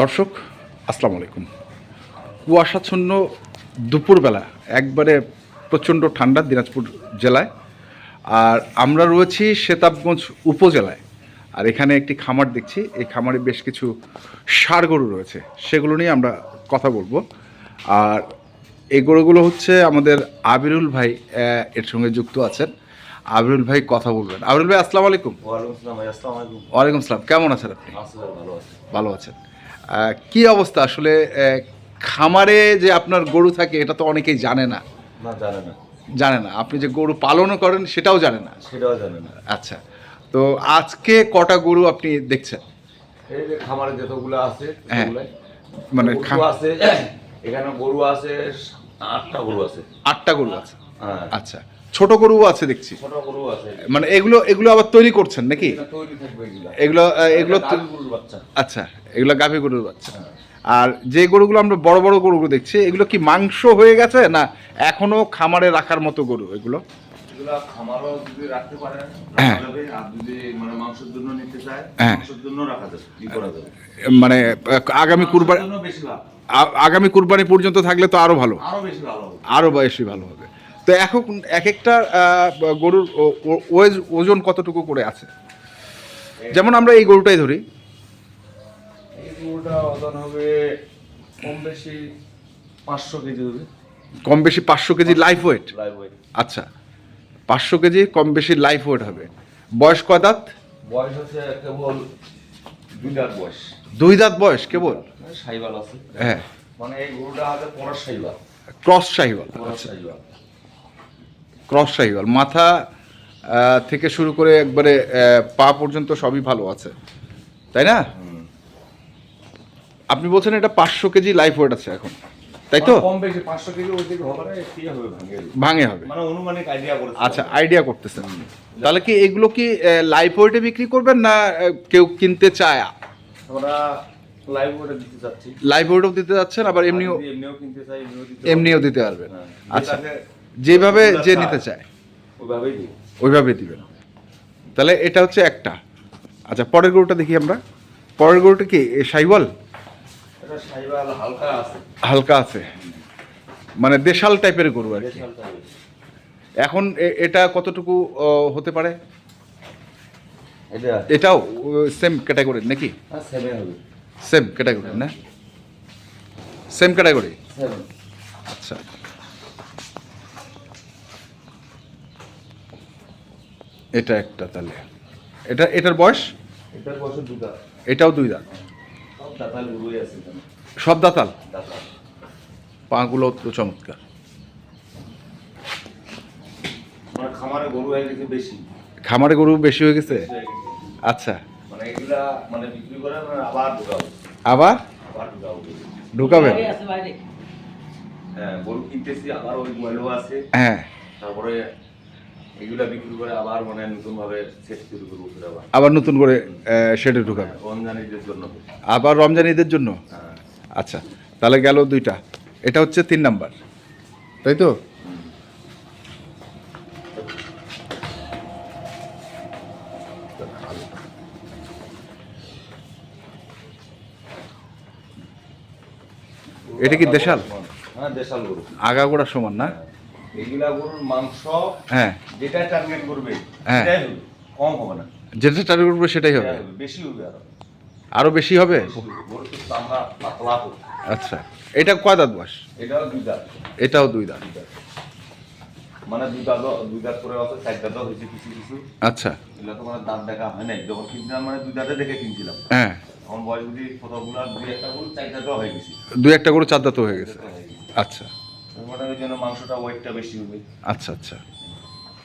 দর্শক আসসালামু আলাইকুম। কুয়াশাচ্ছন্ন দুপুরবেলা একবারে প্রচণ্ড ঠান্ডা দিনাজপুর জেলায়। আর আমরা রয়েছি সেতাবগঞ্জ উপজেলায়। আর এখানে একটি খামার দেখছি এই খামারে বেশ কিছু ষাড় গরু রয়েছে সেগুলো নিয়ে আমরা কথা বলব। আর এই গরুগুলো হচ্ছে আমাদের আবিরুল ভাই এর সঙ্গে যুক্ত আছেন। আবিরুল ভাই কথা বলবেন। আবিরুল ভাই আসসালামু আলাইকুম। ওয়ালাইকুম আসসালাম আলাইকুম। ওয়ালাইকুম আসসালাম। কেমন আছেন আপনি? ভালো আছি। ভালো আছেন। কি অবস্থা? আসলে খামারে যে আপনার গরু থাকে এটা তো অনেকেই জানে না। না জানে না। জানে না। আপনি যে গরু পালনও করেন সেটাও জানে না। সেটাও জানে না। আচ্ছা। তো আজকে কটা গরু আপনি দেখছেন? এই যে খামারে যতগুলো আছে হ্যাঁ। মানে আছে এখানে গরু আছে আটটা গরু আছে। আটটা গরু আছে। হ্যাঁ। আচ্ছা। ছোট গরু আছে দেখছি। ছোট গরু আছে। মানে এগুলো এগুলো আবার তৈরি করছেন নাকি? তৈরি থাকবে এগুলো। এগুলো আচ্ছা এগুলো গাভী গরুর বাচ্চা। হ্যাঁ। আর যে গরুগুলো আমরা বড় বড় গরুগুলো দেখছি এগুলো কি মাংস হয়ে গেছে না এখনও খামারে রাখার মতো গরু এগুলো? হ্যাঁ। মানে হ্যাঁ। মানে আগামী কুরবানি আগামী কুরবানি পর্যন্ত থাকলে তো আরও ভালো। আরও বেশি ভালো হবে। তো এখন এক একটা গরুর ওজন কতটুকু করে আছে? যেমন আমরা এই গরুটাই ধরি। কম বেশি পাঁচশো কেজি লাইফ ওয়েট আচ্ছা পাঁচশো কেজি কম বেশি লাইফ ওয়েট হবে। বয়স কয় দাঁত? বয়স হচ্ছে কেবল দুই দাঁত বয়স। দুই দাঁত বয়স কেবল? সাইবাল আছে। হ্যাঁ। মানে এই গরুটা হবে পরার সাইবাল ক্রস সাইবাল ক্রস শাহিওয়াল মাথা থেকে শুরু করে একবারে পা পর্যন্ত সবই ভালো আছে। তাই না? আপনি বলছেন এটা পাঁচশো কেজি লাইফ ওয়েট আছে এখন। তাই তো? কম বেশি পাঁচশো কেজি ওই দিকে হবে হবে ভাঙে ভাঙে হবে। মানে অনুমানিক আইডিয়া করেছে আচ্ছা আইডিয়া করতেছেন। তাহলে কি এগুলো কি লাইফ ওয়েটে বিক্রি করবেন না কেউ কিনতে চায়? আমরা লাইভ ওটা দিতে চাচ্ছি। লাইভ ওয়েটও দিতে যাচ্ছেন আবার এমনিও এমনিও কিনতে চাই এমনিও দিতে পারবেন। হ্যাঁ। আচ্ছা। যেভাবে যে নিতে চায়, ওইভাবেই ওইভাবে দিবেন তাহলে এটা হচ্ছে একটা। আচ্ছা পরের গরুটা দেখি আমরা। পরের গরুটা কি সাইবল এটা হালকা আছে। মানে দেশাল টাইপের গরু আর কি। এখন এটা কতটুকু হতে পারে? এটাও সেম ক্যাটাগরির নাকি? সেম ক্যাটাগরি না? সেম ক্যাটাগরি আচ্ছা। এটা একটা তাহলে। এটা এটার বয়স? এটার বয়স দুই দুটা এটাও দুই দাঁত সব দাতাল গরুই আছে সব দাঁতাল? দাতাল। পাগুলো তো চমৎকার। আমার খামারে গরু হয়ে গেছে বেশি। খামারে গরু বেশি হয়ে গেছে। আচ্ছা। মানে এগুলা মানে বিক্রি করে মানে আবার ঢুকাবো। আবার? আবার ঢুকাবো। ঢুকাবেন? হ্যাঁ গরু কিনতেছি আবার ওই ময়লাও আছে। হ্যাঁ। তারপরে এগুলা বিক্রি করে আবার মানে নতুন ভাবে সেট শুরু করব আবার। আবার নতুন করে শেডে ঢুকাবেন রমজানিদের জন্য। আবার রমজান ঈদের জন্য? হ্যাঁ। আচ্ছা তাহলে গেল দুইটা। এটা হচ্ছে তিন নাম্বার। তাই তো? এটা কি দেশাল? হ্যাঁ দেশাল গরু। আগাগোড়া সমান না? এগুলা গরুর মাংস হ্যাঁ। যেটা টার্গেট করবে হ্যাঁ। সেটাই হবে। কম হবে না। যেটা টার্গেট করবে সেটাই হবে। বেশি হবে আরও। আরও বেশি হবে। গরু আচ্ছা। এটা কয় দাঁত বয়স? এটাও দুই দাঁত। এটাও দুই দাঁত। মানে দুই দাঁত দুই দাঁত করে আছে চার দাঁতও হয়েছে কিছু কিছু। আচ্ছা। এগুলো তো মানে দাঁত দেখা হয় নাই। যখন কিনছিলাম মানে দুই দাঁতে দেখে কিনছিলাম। হ্যাঁ। এখন বয়স কতগুলা দুই একটা গরু চার দাঁতও হয়ে গেছে। দুই একটা করে চার দাঁত হয়ে গেছে। আচ্ছা। ওই জন্য মাংসটা ওয়েটটা বেশি হবে। আচ্ছা আচ্ছা।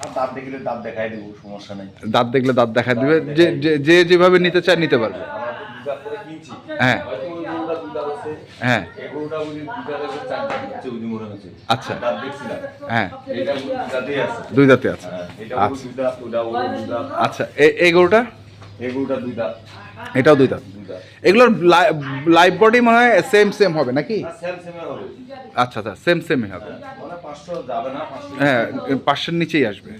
আর দাঁত দেখলে দাঁত দেখাই দেবো সমস্যা নেই। দাঁত দেখলে দাঁত দেখা দিবে যে যে- যেভাবে নিতে চায় নিতে পারবে। হ্যাঁ। হ্যাঁ। আচ্ছা। হ্যাঁ। দুই দাঁতে আছে। হ্যাঁ এটা আচ্ছা এই গরুটা? এই গরুটা দুই দাঁত। এটাও দুই দাঁত? এগুলোর লাইফ বডি মনে হয় সেম সেম হবে নাকি? আচ্ছা আচ্ছা সেম সেমই হবে। হ্যাঁ, মানে হ্যাঁ পাঁচশোর নিচেই আসবে।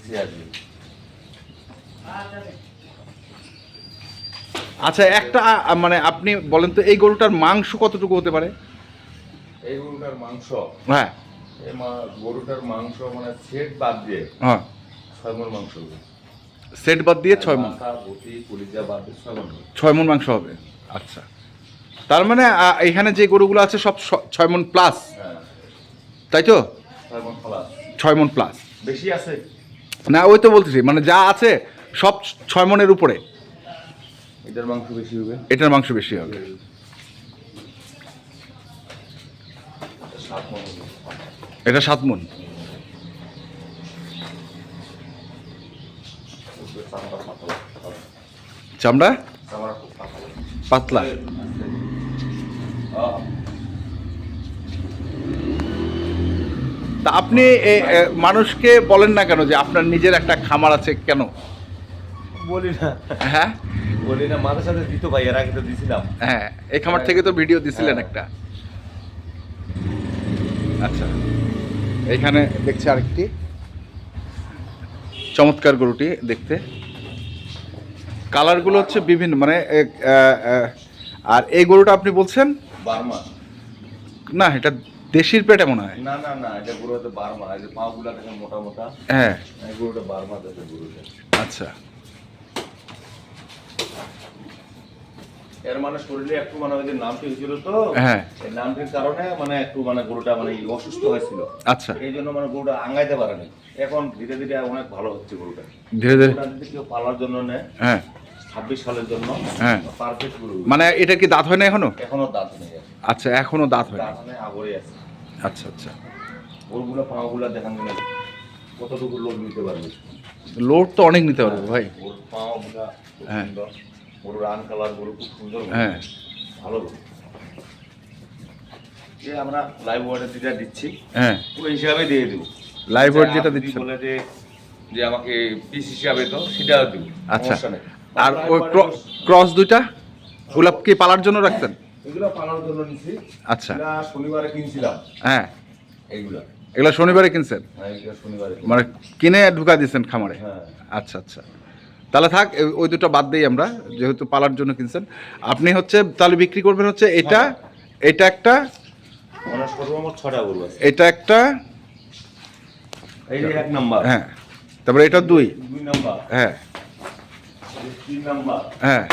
আচ্ছা একটা মানে আপনি বলেন তো এই গরুটার মাংস কতটুকু হতে পারে? এই গরুটার মাংস? হ্যাঁ। এই গরুটার মাংস মানে সেট বাদ দিয়ে হ্যাঁ। ছয় মন মাংস সেট বাদ দিয়ে ছয় মন ছয় মন মাংস হবে। আচ্ছা। তার মানে এখানে যে গরুগুলো আছে সব ছয় মন প্লাস হ্যাঁ। তাই তো? ছয় মন প্লাস বেশি আছে? না ওই তো বলতেছি মানে যা আছে সব ছয় মনের উপরে। এটার মাংস বেশি হবে? এটার মাংস বেশি হবে। এটা সাত মন চামড়া পাতলা চামড়া চামড়া খুব পাতলা। তা আপনি মানুষকে বলেন না কেন যে আপনার নিজের একটা খামার আছে কেন? বলি না। হ্যাঁ? বলি না মাথার সাথে দিত ভাই এর আগে তো দিছিলাম। হ্যাঁ এই খামার থেকে তো ভিডিও দিছিলেন হ্যাঁ। একটা। আচ্ছা এখানে দেখছি আরেকটি। চমৎকার গরুটি দেখতে। কালারগুলো হচ্ছে বিভিন্ন মানে আর এই গরুটা আপনি বলছেন? বার্মা। না এটা দেশির পেটে মনে হয়। না না না এটা বার্মা এই যে দেখেন মোটা মোটা। হ্যাঁ। এই গরুটা বার্মা দেখে গরুটা আচ্ছা। এর মানে শরীরে একটু মানে ওই যে নামটি হয়েছিল তো হ্যাঁ। এই নামটির কারণে মানে একটু মানে গরুটা মানে অসুস্থ হয়েছিল। আচ্ছা। এই জন্য মানে গরুটা আঙ্গাইতে পারেনি। এখন ধীরে ধীরে অনেক ভালো হচ্ছে গরুটা। ধীরে ধীরে। কেউ পালার জন্য নেয় হ্যাঁ। ছাব্বিশ সালের জন্য হ্যাঁ। পারফেক্ট গরু। মানে এটা কি দাঁত হয় না এখনও? এখনও দাঁত নেই। আচ্ছা এখনও দাঁত হয় না। দাঁত নেই আগরে আছে। আচ্ছা আচ্ছা। গরুগুলো পাগুলো দেখান কিনা কতটুকু লোক নিতে পারবে? লোড তো অনেক নিতে পারব ভাই। ওর খুব হ্যাঁ। সুন্দর। গরু রান কালার গরু খুব সুন্দর হ্যাঁ। ভালো যে আমরা লাইভ ওয়ার্ডে যেটা দিচ্ছি হ্যাঁ। ওই হিসাবে দিয়ে দেবো। লাইভ ওয়েট যে যেটা দিচ্ছেন। বলে যে যে আমাকে পিস হিসাবে তো সেটাও দিব। আচ্ছা। আর ওই ক্র- ক্রস দুইটা গোলাপ কি পালার জন্য রাখছেন? এগুলো পালার জন্য নিছি। আচ্ছা। এগুলা শনিবারে কিনছিলাম। হ্যাঁ। এইগুলা। এগুলা শনিবারে কিনছেন? হ্যাঁ এগুলা শনিবারে মানে কিনে ঢুকা দিয়েছেন খামারে? হ্যাঁ। আচ্ছা আচ্ছা। তাহলে থাক ওই দুটো বাদ দিই আমরা যেহেতু পালার জন্য কিনছেন। আপনি হচ্ছে তাহলে বিক্রি করবেন হচ্ছে এটা এটা একটা এটা একটা এই এক নাম্বার। হ্যাঁ। তারপরে এটা দুই। দুই নাম্বার। হ্যাঁ এই যে তিন নাম্বার হ্যাঁ।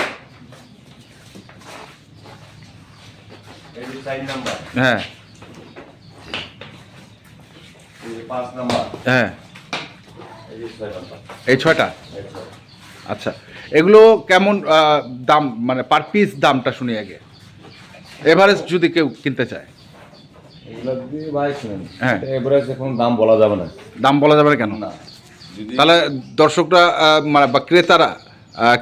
হ্যাঁ। হ্যাঁ। এই যে ছয় নাম্বার। এই ছয়টা? আচ্ছা। এগুলো কেমন দাম মানে পার পিস দামটা শুনি আগে। এভারেজ যদি কেউ কিনতে চায়। হ্যাঁ। এভারেজ এখন দাম বলা যাবে না। দাম বলা যাবে না কেন? না। তাহলে দর্শকরা মানে বা ক্রেতারা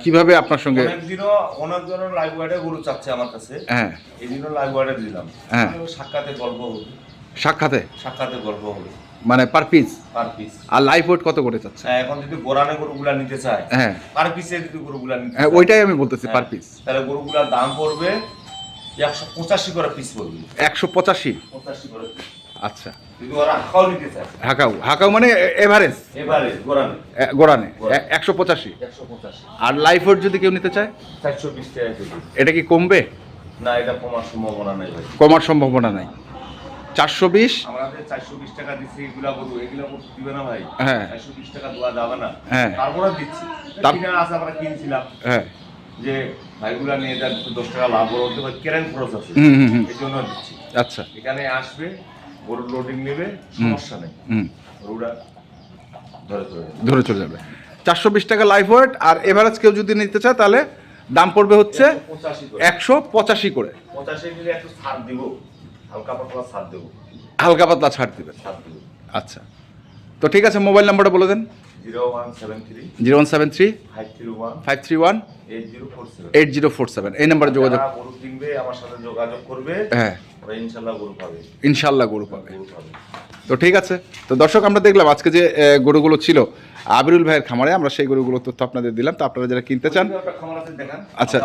কীভাবে আপনার সঙ্গে অনেক দিনও অনেক জনের লাইভ ওয়ার্ডে গরু চাচ্ছে আমার কাছে। হ্যাঁ। এই দিনও লাইভ ওয়ার্ডে দিলাম। হ্যাঁ। সাক্ষাতে গল্প হবে। সাক্ষাতে? সাক্ষাতে গল্প হবে। মানে পার পিস পার পিস আর লাইফ ওয়েট কত করে চাচ্ছে? এখন যদি গোরানে গরুগুলা নিতে চায় হ্যাঁ। পার পিসে যদি গরুগুলা নিতে হ্যাঁ ওইটাই আমি বলতেছি পার হ্যাঁ, পিস তাহলে গরুগুলার দাম পড়বে একশো পঁচাশি করে পিস পড়বে। একশো পঁচাশি? পঁচাশি করে। আচ্ছা। হাকাও হাকাও মানে এভারেজ? গোড়ানে। একশো পঁচাশি? আর লাইফ যদি কেউ নিতে চায়? এটা কি কমবে? না এটা কমার সম্ভাবনা নেই কমার সম্ভাবনা নাই। চারশো বিশ? চারশো বিশ টাকা দিচ্ছি এগুলা গরু এগুলা দিবে না ভাই। হ্যাঁ। চারশো বিশ টাকা দেওয়া যাবে না। হ্যাঁ। তারপরে দিচ্ছি। আছে আমরা কিনছিলাম। হ্যাঁ। যে ভাইগুলা নিয়ে যান দশ টাকা লাভ হতে পারে কেরেন খরচ আছে। এই জন্য দিচ্ছি। আচ্ছা। এখানে আসবে গরুর লোডিং নেবে সমস্যা নেই। ধরে ধরে যাবে। ধরে চলে যাবে। চারশো বিশ টাকা লাইফ ওয়েট আর এভারেজ কেউ যদি নিতে চায় তাহলে দাম পড়বে হচ্ছে একশো পঁচাশি করে। পঁচাশি ছাড় দিব। হালকা পাতলা ছাড় দিবেন আচ্ছা। তো ঠিক আছে মোবাইল নাম্বারটা বলে দেন। Zero one seven three zero one seven three five three one five three one eight zero four seven এই নাম্বারে যোগাযোগ আমার সাথে যোগাযোগ করবে। হ্যাঁ। ওরা ইনশাল্লাহ গরু পাবে। তো ঠিক আছে। তো দর্শক আমরা দেখলাম আজকে যে গরুগুলো ছিল আবিরুল ভাইয়ের খামারে আমরা সেই গরুগুলোর তথ্য আপনাদের দিলাম। তো আপনারা যারা কিনতে চান আচ্ছা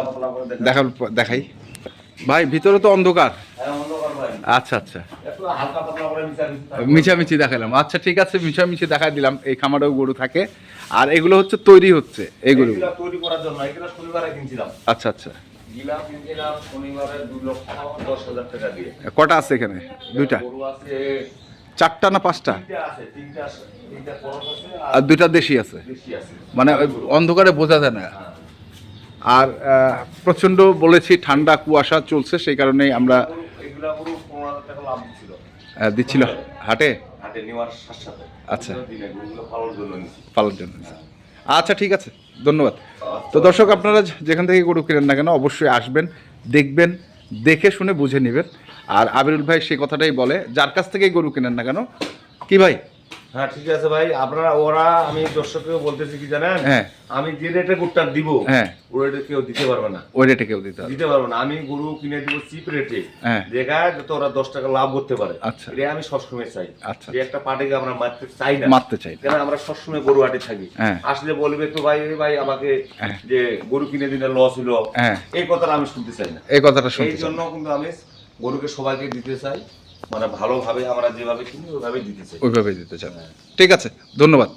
পর- দেখাই। ভাই ভিতরে তো অন্ধকার। হ্যাঁ আচ্ছা আচ্ছা। মিছামিছি দেখালাম। আচ্ছা ঠিক আছে মিছামিছি দেখাই দিলাম। এই খামারেও গরু থাকে। আর এগুলো হচ্ছে তৈরি হচ্ছে এই গরু আচ্ছা আচ্ছা। গিলা কিনছিলাম শনিবারে দুই লক্ষ দশ হাজার টাকা দিয়ে। কটা আছে এখানে? দুইটা? গরু আছে চারটা না পাঁচটা? আর দুইটা দেশি আছে? মানে অন্ধকারে বোঝা যায় না। হ্যাঁ। আর প্রচণ্ড বলেছি ঠান্ডা কুয়াশা চলছে সেই কারণেই আমরা দিচ্ছিল। হাটে? আচ্ছা। পালার জন্য আচ্ছা ঠিক আছে, ধন্যবাদ। তো দর্শক, আপনারা যেখান থেকে গরু কেনেন না কেন, অবশ্যই আসবেন, দেখবেন, দেখে শুনে বুঝে নেবেন। আর আবিরুল ভাই সেই কথাটাই বলে, যার কাছ থেকেই গরু কেনেন না কেন, কি ভাই? হ্যাঁ ঠিক আছে ভাই আপনারা ওরা আমি দর্শককেও বলতেছি কি জানেন হ্যাঁ। আমি যে রেটে গরুটা দিব হ্যাঁ। ওই রেটে কেউ দিতে পারবে না ওই রেটে কেউ দিতে দিতে পারবে না আমি গরু কিনে দিব চিপ রেটে যাতে ওরা দশ টাকা লাভ করতে পারে আচ্ছা। এটা আমি সবসময় চাই আচ্ছা। একটা পার্টিকে আমরা মারতে চাই না মারতে চাই। কেন আমরা সবসময় গরু হাটে থাকি হ্যাঁ। আসলে বলবে তো ভাই ভাই আমাকে হ্যাঁ। যে গরু কিনে দিলে লস হলো হ্যাঁ। এই কথাটা আমি শুনতে চাই না এই কথাটা শুনতে চাই। জন্য কিন্তু আমি গরুকে সবাইকে দিতে চাই মানে ভালোভাবে আমরা যেভাবে কিনি ওইভাবেই দিতে চাই। ওইভাবে দিতে চাই। ঠিক আছে ধন্যবাদ।